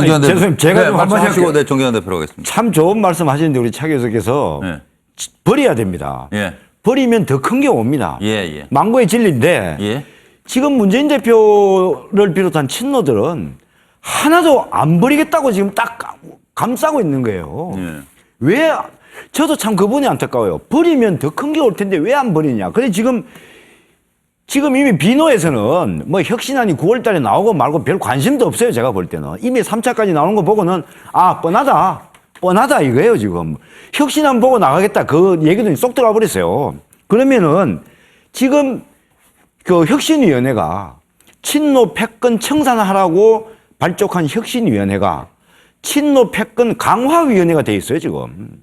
아니, 대표. 죄송해요. 제가 네, 좀 말씀하시고. 네, 정기현 대표로 하겠습니다. 참 좋은 말씀 하시는데 우리 차 교수께서 네. 지- 버려야 됩니다. 예. 버리면 더 큰 게 옵니다. 예, 예. 망고의 진리인데 예. 지금 문재인 대표를 비롯한 친노들은 하나도 안 버리겠다고 지금 딱 감싸고 있는 거예요. 예. 왜 저도 참 그분이 안타까워요. 버리면 더 큰 게 올 텐데 왜 안 버리냐. 근데 지금 지금 이미 비노에서는 뭐 혁신안이 9월 달에 나오고 말고 별 관심도 없어요. 제가 볼 때는. 이미 3차까지 나오는 거 보고는 아, 뻔하다. 뻔하다 이거예요, 지금. 혁신안 보고 나가겠다. 그 얘기도 쏙 들어가 버렸어요. 그러면은 지금 그 혁신위원회가 친노 패권 청산하라고 발족한 혁신위원회가 친노 패권 강화위원회가 돼 있어요, 지금.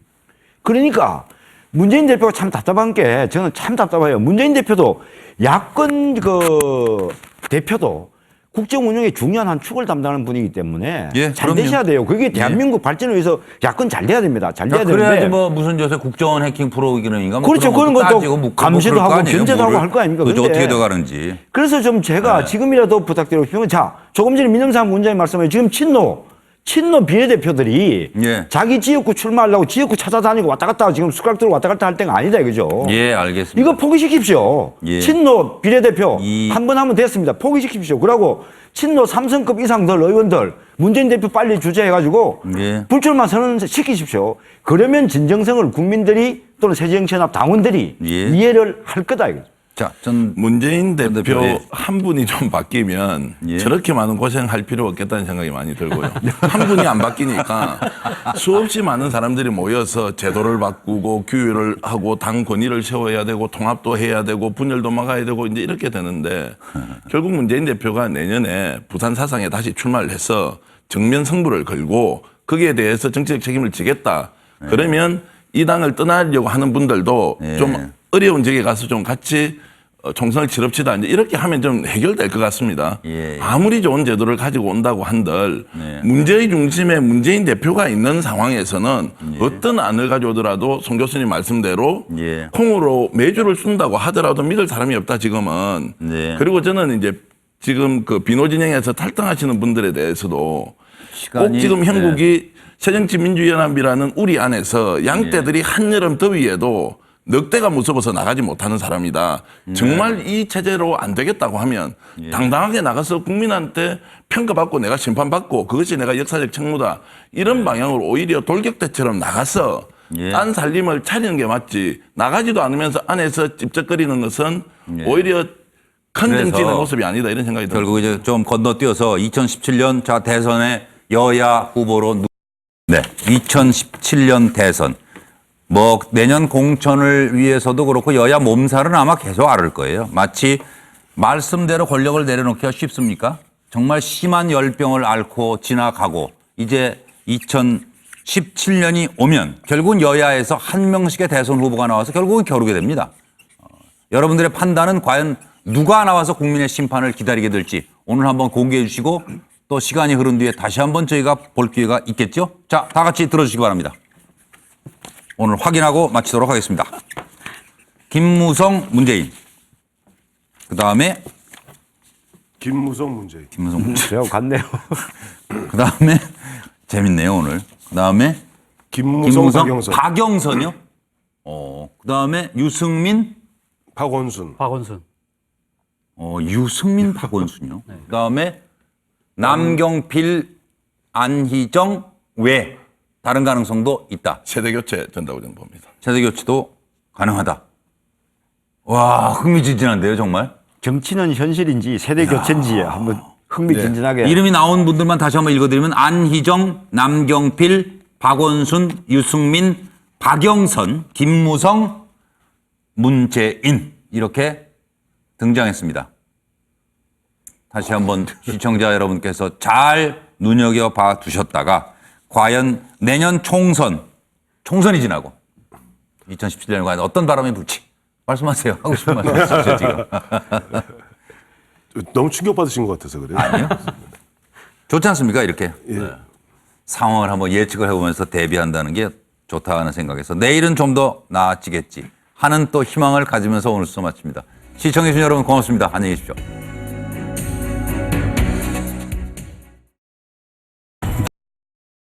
그러니까 문재인 대표가 참 답답한 게 저는 참 답답해요. 문재인 대표도 야권 그 대표도 국정 운영에 중요한 한 축을 담당하는 분이기 때문에 예, 잘 그럼요. 되셔야 돼요. 그게 대한민국 발전을 위해서 야권 잘 돼야 됩니다. 잘 돼야 자, 그래야지 되는데 뭐 무슨 요새 국정원 해킹 프로그램인가 뭐 그렇죠. 그런 것도 묻고 감시도 뭐거 하고 견제도 하고 뭐를. 할거 아닙니까? 그죠 어떻게 돼 가는지. 그래서 좀 제가 네. 지금이라도 부탁드리고 싶은 건 자, 조금 전에 민영삼 문자님 말씀에 지금 친노, 친노 비례대표들이 예. 자기 지역구 출마하려고 지역구 찾아다니고 왔다 갔다 지금 숟가락 들고 왔다 갔다 할 때가 아니다 이거죠. 예, 알겠습니다. 이거 포기시킵시오. 예. 친노 비례대표 이- 한번 하면 됐습니다. 포기시킵시오. 그러고 친노 삼성급 이상들 의원들 문재인 대표 빨리 주재해가지고 예. 불출마 선언 시키십시오. 그러면 진정성을 국민들이 또는 새정치연합 당원들이 예. 이해를 할 거다 이거죠. 자, 전 문재인 대표 예. 한 분이 좀 바뀌면 예. 저렇게 많은 고생할 필요 없겠다는 생각이 많이 들고요. 한 분이 안 바뀌니까 수없이 많은 사람들이 모여서 제도를 바꾸고 규율을 하고 당 권위를 세워야 되고 통합도 해야 되고 분열도 막아야 되고 이제 이렇게 되는데 결국 문재인 대표가 내년에 부산 사상에 다시 출마를 해서 정면 승부를 걸고 거기에 대해서 정치적 책임을 지겠다. 그러면 이 당을 떠나려고 하는 분들도 예. 좀 어려운 지역에 가서 좀 같이 어, 총선을 치럽시다. 이제 이렇게 하면 좀 해결될 것 같습니다. 예. 아무리 좋은 제도를 가지고 온다고 한들 네. 문제의 중심에 문재인 대표가 있는 상황에서는 예. 어떤 안을 가져오더라도 송 교수님 말씀대로 예. 콩으로 매주를 쓴다고 하더라도 믿을 사람이 없다 지금은. 네. 그리고 저는 이제 지금 그 비노 진영에서 탈당하시는 분들에 대해서도 꼭 시간이- 지금 네. 형국이 새정치 민주연합이라는 우리 안에서 양떼들이 한여름 더위에도 넉대가 무서워서 나가지 못하는 사람이다. 정말 이 체제로 안 되겠다고 하면 당당하게 나가서 국민한테 평가받고 내가 심판받고 그것이 내가 역사적 책무다. 이런 방향으로 오히려 돌격대처럼 나가서 예. 딴 살림을 차리는 게 맞지. 나가지도 않으면서 안에서 찝쩍거리는 것은 오히려 큰 그래서 정치인의 모습이 아니다. 이런 생각이 들어요. 결국 이제 좀 건너뛰어서 2017년 자 대선에 여야 후보로 누... 네 2017년 대선 뭐 내년 공천을 위해서도 그렇고 여야 몸살은 아마 계속 앓을 거예요. 마치 말씀대로 권력을 내려놓기가 쉽습니까? 정말 심한 열병을 앓고 지나가고 이제 2017년이 오면 결국은 여야에서 한 명씩의 대선 후보가 나와서 결국은 겨루게 됩니다. 여러분들의 판단은 과연 누가 나와서 국민의 심판을 기다리게 될지 오늘 한번 공개해 주시고 또 시간이 흐른 뒤에 다시 한번 저희가 볼 기회가 있겠죠? 자, 다 같이 들어주시기 바랍니다. 오늘 확인하고 마치도록 하겠습니다. 김무성, 문재인. 그 다음에 김무성 문재인. 김무성, 문재인. 제가 갔네요. 그 다음에 재밌네요, 오늘. 그 다음에 김무성, 김무성, 박영선. 박영선이요? 어, 그 다음에 유승민, 박원순. 박원순. 어, 유승민 박원순이요. 그다음에 남경필 안희정 외 다른 가능성도 있다. 세대 교체 된다고 저는 봅니다. 세대 교체도 가능하다. 와 흥미진진한데요 정말. 정치는 현실인지 세대 교체인지 한번 흥미진진하게 이름이 나온 분들만 다시 한번 읽어드리면 안희정, 남경필, 박원순, 유승민, 박영선, 김무성, 문재인 이렇게 등장했습니다. 다시 한번 시청자 여러분께서 잘 눈여겨봐 두셨다가 과연 내년 총선, 총선이 지나고 2017년에 과연 어떤 바람이 불지 말씀하세요. 하고 싶은 말씀 있으세요 지금. 너무 충격받으신 것 같아서 그래요. 아니요. 좋지 않습니까? 이렇게 예. 상황을 한번 예측을 해보면서 대비한다는 게 좋다 하는 생각에서 내일은 좀 더 나아지겠지 하는 또 희망을 가지면서 오늘 수업 마칩니다. 시청해주신 여러분 고맙습니다. 안녕히 계십시오.